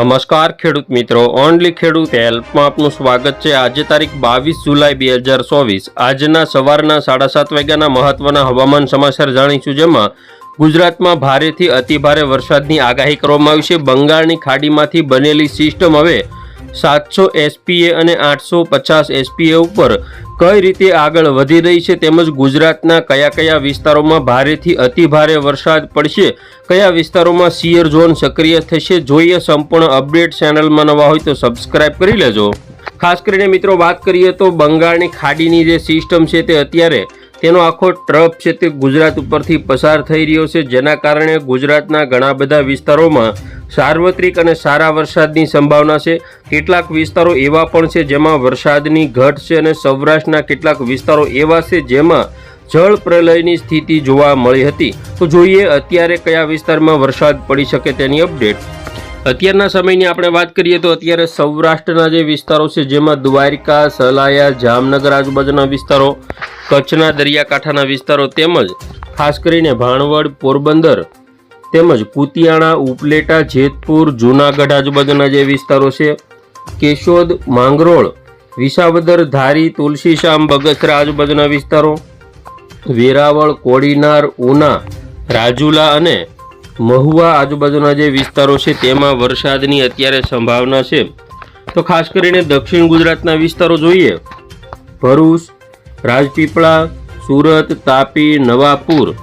નમસ્કાર ખેડૂત મિત્રો, ઓનલી ખેડૂત હેલ્પમાં આપનું સ્વાગત છે. આજે તારીખ બાવીસ જુલાઈ બે હજાર ચોવીસ. આજના સવારના સાડા સાત વાગ્યાના મહત્વના હવામાન સમાચાર જાણીશું, જેમાં ગુજરાતમાં ભારેથી અતિભારે વરસાદની આગાહી કરવામાં આવી છે. બંગાળની ખાડીમાંથી બનેલી સિસ્ટમ હવે સાતસો એસપીએ અને આઠસો પચાસ એસપીએ ઉપર કઈ રીતે આગળ વધી રહી છે તેમજ ગુજરાતના કયા કયા વિસ્તારોમાં ભારેથી અતિભારે વરસાદ પડશે, કયા વિસ્તારોમાં સિયર ઝોન સક્રિય થશે, જોઈએ સંપૂર્ણ અપડેટ ચેનલમાં નવા હોય તો સબસ્ક્રાઇબ કરી લેજો. ખાસ કરીને મિત્રો વાત કરીએ તો બંગાળની ખાડીની જે સિસ્ટમ છે તે અત્યારે તેનો આખો ટ્રફ છે તે ગુજરાત ઉપરથી પસાર થઈ રહ્યો છે, જેના કારણે ગુજરાતના ઘણા બધા વિસ્તારોમાં સાર્વત્રિક અને સારા વરસાદની સંભાવના છે. કેટલાક વિસ્તારો એવા પણ છે જેમાં વરસાદની ઘટ છે અને સૌરાષ્ટ્રના કેટલાક વિસ્તારો એવા છે જેમાં જળ પ્રલયની સ્થિતિ જોવા મળી હતી. તો જોઈએ અત્યારે કયા વિસ્તારમાં વરસાદ પડી શકે તેની અપડેટ. અત્યારના સમયની આપણે વાત કરીએ તો અત્યારે સૌરાષ્ટ્રના જે વિસ્તારો છે, જેમાં દ્વારકા, સલાયા, જામનગર આજુબાજુના વિસ્તારો, કચ્છના દરિયાકાંઠાના વિસ્તારો તેમજ ખાસ કરીને ભાણવડ, પોરબંદર તેમજ કુતિયાણા, ઉપલેટા, જેતપુર, જૂનાગઢ આજુબાજુના જે વિસ્તારો છે, કેશોદ, માંગરોળ, વિસાવદર, ધારી, તુલસીશામ, બગસરા આજુબાજુના વિસ્તારો, વેરાવળ, કોડીનાર, ઉના, રાજુલા અને મહુવા આજુબાજુના જે વિસ્તારો છે, તેમાં વરસાદની અત્યારે સંભાવના છે. તો ખાસ કરીને દક્ષિણ ગુજરાતના વિસ્તારો જોઈએ. ભરૂચ, રાજપીપળા, સુરત, તાપી, નવાપુર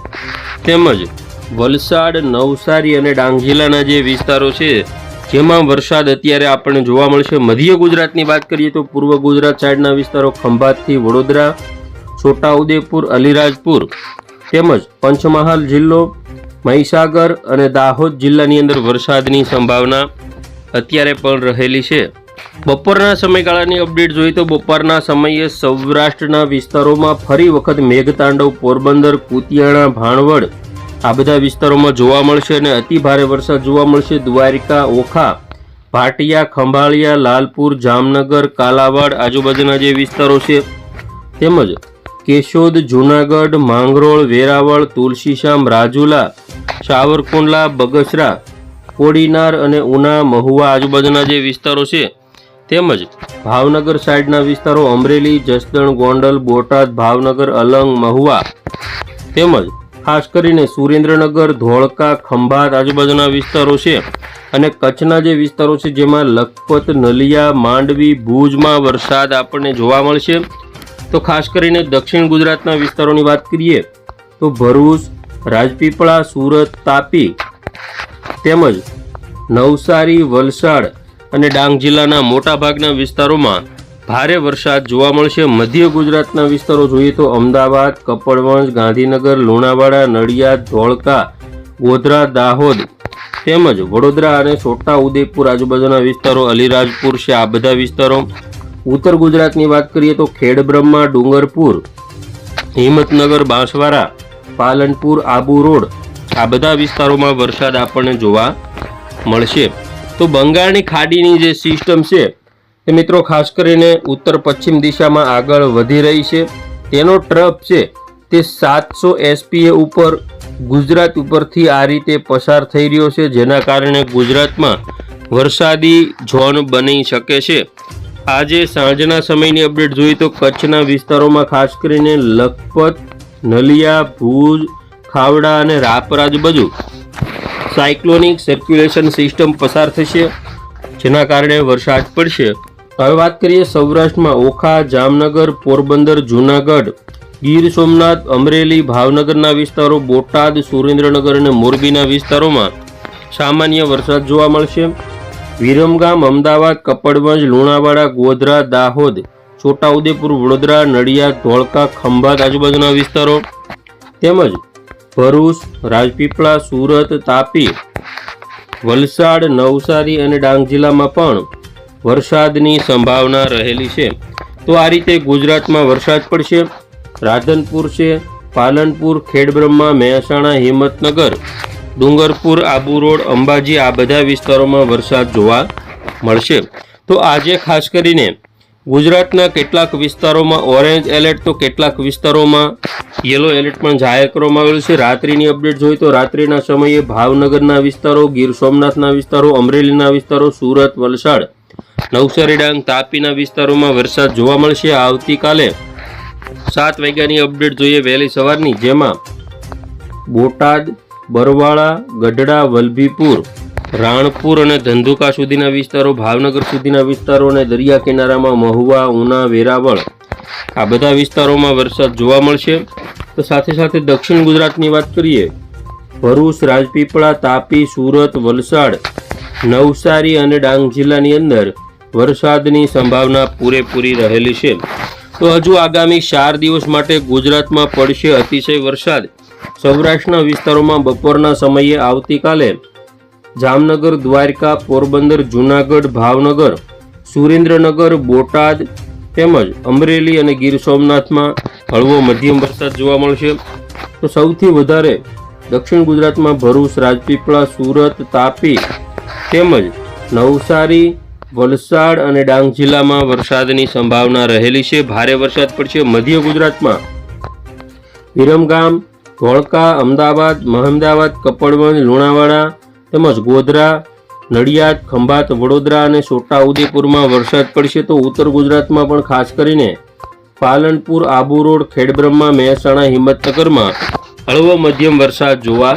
તેમજ વલસાડ, નવસારી અને ડાંગ જિલ્લાના જે વિસ્તારો છે, જેમાં વરસાદ અત્યારે આપણને જોવા મળશે. મધ્ય ગુજરાતની વાત કરીએ તો પૂર્વ ગુજરાત સાઈડના વિસ્તારો ખંભાતથી વડોદરા, છોટાઉદેપુર, અલીરાજપુર તેમજ પંચમહાલ જિલ્લો મહીસાગર અને દાહોદ જિલ્લાની અંદર વરસાદની સંભાવના અત્યારે પણ રહેલી છે. બપોરના સમયગાળાની અપડેટ જોઈએ તો બપોરના સમયે સૌરાષ્ટ્રના વિસ્તારોમાં ફરી વખત મેઘતાંડવ, પોરબંદર, કુતિયાણા, ભાણવડ આ બધા વિસ્તારોમાં જોવા મળશે અને અતિ ભારે વરસાદ જોવા મળશે. દ્વારિકા, ઓખા, ભાટિયા, ખંભાળિયા, લાલપુર, જામનગર, કાલાવાડ આજુબાજુના જે વિસ્તારો છે તેમજ કેશોદ, જૂનાગઢ, માંગરોળ, વેરાવળ તુલસીશ્યામ રાજુલા, સાવરકુંડલા, બગસરા, કોડીનાર અને ઉના, મહુવા આજુબાજુના જે વિસ્તારો છે, તેમજ ભાવનગર સાઈડના વિસ્તારો અમરેલી, જસદણ, ગોંડલ, બોટાદ, ભાવનગર, અલંગ, મહુવા, તેમજ ખાસ કરીને સુરેન્દ્રનગર, ધોળકા, ખંભાત આજુબાજુના વિસ્તારો છે અને કચ્છના જે વિસ્તારો છે જેમાં લખપત, નલિયા, માંડવી, ભુજમાં વરસાદ આપણને જોવા મળશે. તો ખાસ કરીને દક્ષિણ ગુજરાતના વિસ્તારોની વાત કરીએ, તો ભરૂચ, રાજપીપળા, સુરત, તાપી તેમજ નવસારી, વલસાડ અને ડાંગ જિલ્લાના મોટાભાગના વિસ્તારોમાં ભારે વરસાદ જોવા મળશે. મધ્ય ગુજરાતના વિસ્તારો જોઈએ તો અમદાવાદ, કપડવંજ, ગાંધીનગર, લુણાવાડા, નડિયાદ, ધોળકા ગોધરા દાહોદ તેમજ વડોદરા અને છોટા ઉદેપુર આજુબાજુના વિસ્તારો અલીરાજપુર છે. આ બધા વિસ્તારો ઉત્તર ગુજરાતની વાત કરીએ તો ખેડબ્રહ્મા ડુંગરપુર, હિંમતનગર, બાંસવાડા, પાલનપુર, આબુ રોડ આ બધા વિસ્તારોમાં વરસાદ આપણને જોવા મળશે. તો બંગાળની ખાડીની જે સિસ્ટમ છે એ મિત્રો ખાસ કરીને ઉત્તર પશ્ચિમ દિશામાં આગળ વધી રહી છે. તેનો ટ્રફ છે તે સાતસો એસપીએ ઉપર ગુજરાત ઉપરથી આ રીતે પસાર થઈ રહ્યો છે, જેના કારણે ગુજરાતમાં વરસાદી ઝોન બની શકે છે. આજે સાંજના સમયની અપડેટ જોઈએ તો કચ્છના વિસ્તારોમાં ખાસ કરીને લખપત, નલિયા, ભુજ, ખાવડા અને રાપરાજ બાજુ સાયક્લોનિક સર્ક્યુલેશન સિસ્ટમ પસાર થશે, જેના કારણે વરસાદ પડશે. હવે વાત કરીએ સૌરાષ્ટ્રમાં ઓખા, જામનગર, પોરબંદર, જૂનાગઢ, ગીર સોમનાથ, અમરેલી, ભાવનગરના વિસ્તારો, બોટાદ, સુરેન્દ્રનગર અને મોરબીના વિસ્તારોમાં સામાન્ય વરસાદ જોવા મળશે. વિરમગામ, અમદાવાદ, કપડવંજ, લુણાવાડા, ગોધરા, દાહોદ, છોટાઉદેપુર, વડોદરા, નડિયાદ, ધોળકા, ખંભાત આજુબાજુના વિસ્તારો તેમજ ભરૂચ, રાજપીપળા, સુરત, તાપી, વલસાડ, નવસારી અને ડાંગ જિલ્લામાં પણ વરસાદની સંભાવના રહેલી છે. તો આ રીતે ગુજરાતમાં વરસાદ પડશે, રાધનપુર છે, પાલનપુર, ખેડબ્રહ્મા, મહેસાણા, હિંમતનગર ડુંગરપુર, આબુ રોડ, અંબાજી આ બધા વિસ્તારોમાં વરસાદ જોવા મળશે. તો આજે ખાસ કરીને ગુજરાતના કેટલાક વિસ્તારોમાં ઓરેન્જ એલર્ટ, તો કેટલાક વિસ્તારોમાં યલો એલર્ટ પણ જાહેર કરવામાં આવેલું છે. રાત્રિની અપડેટ જોઈએ તો રાત્રિના સમયે ભાવનગરના વિસ્તારો, ગીર સોમનાથના વિસ્તારો, અમરેલીના વિસ્તારો, સુરત, વલસાડ, નવસારી, ડાંગ, તાપીના વિસ્તારોમાં વરસાદ જોવા મળશે. આવતીકાલે સાત વાગ્યાની અપડેટ જોઈએ વહેલી સવારની, જેમાં બોટાદ બરવાળા, ગઢડા, વલભીપુર, રાણપુર અને ધંધુકા સુધીના વિસ્તારો, ભાવનગર સુધીના વિસ્તારો અને દરિયા કિનારામાં મહુવા, ઉના, વેરાવળ આ બધા વિસ્તારોમાં વરસાદ જોવા મળશે. તો સાથે સાથે દક્ષિણ ગુજરાતની વાત કરીએ, ભરૂચ, રાજપીપળા, તાપી, સુરત, વલસાડ, નવસારી અને ડાંગ જિલ્લાની અંદર વરસાદની સંભાવના પૂરેપૂરી રહેલી છે. તો હજુ આગામી ચાર દિવસ માટે ગુજરાતમાં પડશે અતિશય વરસાદ. સૌરાષ્ટ્રના વિસ્તારોમાં બપોરના સમયે આવતીકાલે જામનગર, દ્વારકા, પોરબંદર, જૂનાગઢ, ભાવનગર, સુરેન્દ્રનગર, બોટાદ તેમજ અમરેલી અને ગીર સોમનાથમાં હળવો મધ્યમ વરસાદ જોવા મળશે. તો સૌથી વધારે દક્ષિણ ગુજરાતમાં ભરૂચ, રાજપીપળા, સુરત, તાપી તેમજ નવસારી, વલસાડ અને ડાંગ જિલ્લામાં વરસાદની સંભાવના રહેલી છે. ભારે વરસાદ પડશે. મધ્ય ગુજરાતમાં વિરમગામ ધોળકા અમદાવાદ, મહમદાવાદ, કપડવંજ, લુણાવાડા તેમજ ગોધરા, નડિયાદ, ખંભાત, વડોદરા અને છોટાઉદેપુરમાં વરસાદ પડશે તો ઉત્તર ગુજરાતમાં પણ ખાસ કરીને પાલનપુર, આબુ રોડ, ખેડબ્રહ્મા, મહેસાણા, હિંમતનગરમાં હળવો મધ્યમ વરસાદ જોવા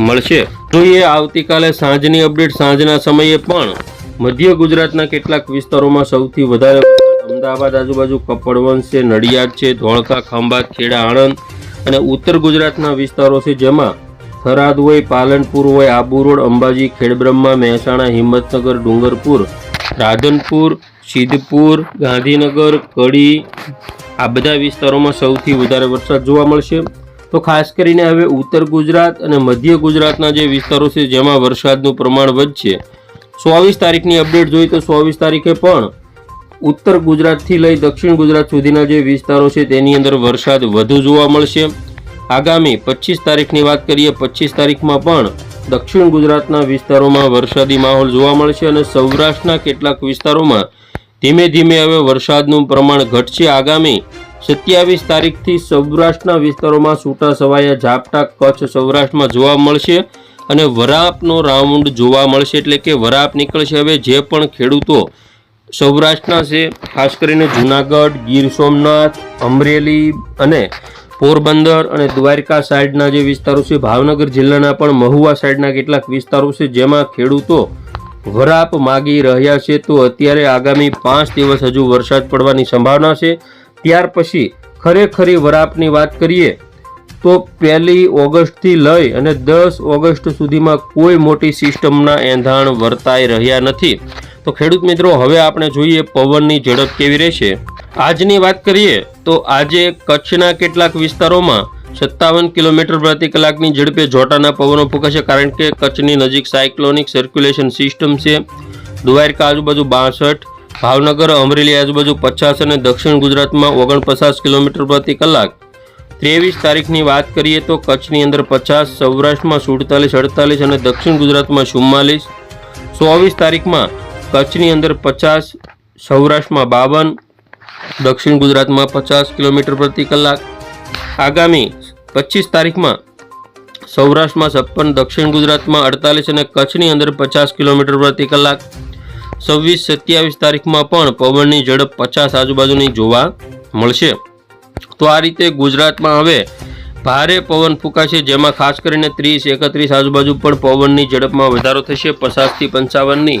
મળશે. જોઈએ આવતીકાલે સાંજની અપડેટ. સાંજના સમયે પણ મધ્ય ગુજરાતના કેટલાક વિસ્તારોમાં સૌથી વધારે અમદાવાદ, આજુબાજુ કપડવંશ છે, નડિયાદ છે, ધોળકા, ખંભાત, ખેડા, આણંદ અને ઉત્તર ગુજરાતના વિસ્તારો છે જેમાં થરાદ હોય પાલનપુર હોય આબુ રોડ અંબાજી, ખેડબ્રહ્મા, મહેસાણા, હિંમતનગર, ડુંગરપુર, રાધનપુર, સિદ્ધપુર, ગાંધીનગર, કડી આ બધા વિસ્તારોમાં સૌથી વધારે વરસાદ જોવા મળશે. તો ખાસ કરીને હવે ઉત્તર ગુજરાત અને મધ્ય ગુજરાતના જે વિસ્તારો છે જેમાં વરસાદનું પ્રમાણ વધશે. ચોવીસ તારીખની અપડેટ જોઈએ તો ચોવીસ તારીખે પણ ઉત્તર ગુજરાતથી લઈ દક્ષિણ ગુજરાત સુધીના જે વિસ્તારો છે તેની અંદર વરસાદ વધુ જોવા મળશે. આગામી પચીસ તારીખની વાત કરીએ, પચીસ તારીખમાં પણ દક્ષિણ ગુજરાતના વિસ્તારોમાં વરસાદી માહોલ જોવા મળશે અને સૌરાષ્ટ્રના કેટલાક વિસ્તારોમાં ધીમે ધીમે હવે વરસાદનું પ્રમાણ ઘટશે. આગામી સત્યાવીસ તારીખથી સૌરાષ્ટ્રના વિસ્તારોમાં છૂટા છવાયા ઝાપટા કચ્છ સૌરાષ્ટ્રમાં જોવા મળશે અને વરાપનો રાઉન્ડ જોવા મળશે. એટલે કે વરાપ નીકળશે. હવે જે પણ ખેડૂતો સૌરાષ્ટ્રના છે, ખાસ કરીને જુનાગઢ, ગીર સોમનાથ, અમરેલી અને પોરબંદર અને દ્વારકા સાઈડના જે વિસ્તારો છે, ભાવનગર જિલ્લાના પણ મહુવા સાઈડના કેટલાક વિસ્તારો છે, જેમાં ખેડૂતો વરાપ માગી રહ્યા છે. તો અત્યારે આગામી પાંચ દિવસ હજુ વરસાદ પડવાની સંભાવના છે. ત્યાર પછી ખરેખરી વરાપની વાત કરીએ તો પહેલી ઓગસ્ટથી લઈ અને દસ ઓગસ્ટ સુધીમાં કોઈ મોટી સિસ્ટમના એંધાણ વર્તાઈ રહ્યા નથી. તો ખેડૂત મિત્રો, હવે આપણે જોઈએ પવનની ઝડપ કેવી રહેશે. આજની વાત કરીએ તો આજે કચ્છના કેટલાક વિસ્તારોમાં સત્તાવન કિલોમીટર પ્રતિ કલાકની ઝડપે જોટાના પવનો ફૂંકાશે, કારણ કે કચ્છની નજીક સાયક્લોનિક સર્ક્યુલેશન સિસ્ટમ છે. દ્વારકા આજુબાજુ બાસઠ, ભાવનગર, અમરેલી આજુબાજુ પચાસ અને દક્ષિણ ગુજરાતમાં ઓગણપચાસ કિલોમીટર પ્રતિ કલાક. ત્રેવીસ તારીખની વાત કરીએ તો કચ્છની અંદર પચાસ, સૌરાષ્ટ્રમાં સુડતાલીસ, અડતાલીસ અને દક્ષિણ ગુજરાતમાં ચુમ્માલીસ. ચોવીસ તારીખમાં કચ્છની અંદર પચાસ, સૌરાષ્ટ્રમાં બાવન, દક્ષિણ ગુજરાતમાં પચાસ કિલોમીટર પ્રતિ કલાક. આગામી પચીસ તારીખમાં સૌરાષ્ટ્રમાં છપ્પન, દક્ષિણ ગુજરાતમાં અડતાલીસ અને કચ્છની અંદર પચાસ કિલોમીટર પ્રતિ કલાક. છવ્વીસ, સત્યાવીસ તારીખમાં પણ પવનની ઝડપ પચાસ આજુબાજુની જોવા મળશે. તો આ રીતે ગુજરાતમાં હવે ભારે પવન ફૂંકાશે, જેમાં ખાસ કરીને ત્રીસ, એકત્રીસ આજુબાજુ પણ પવનની ઝડપમાં વધારો થશે. પચાસથી પંચાવનની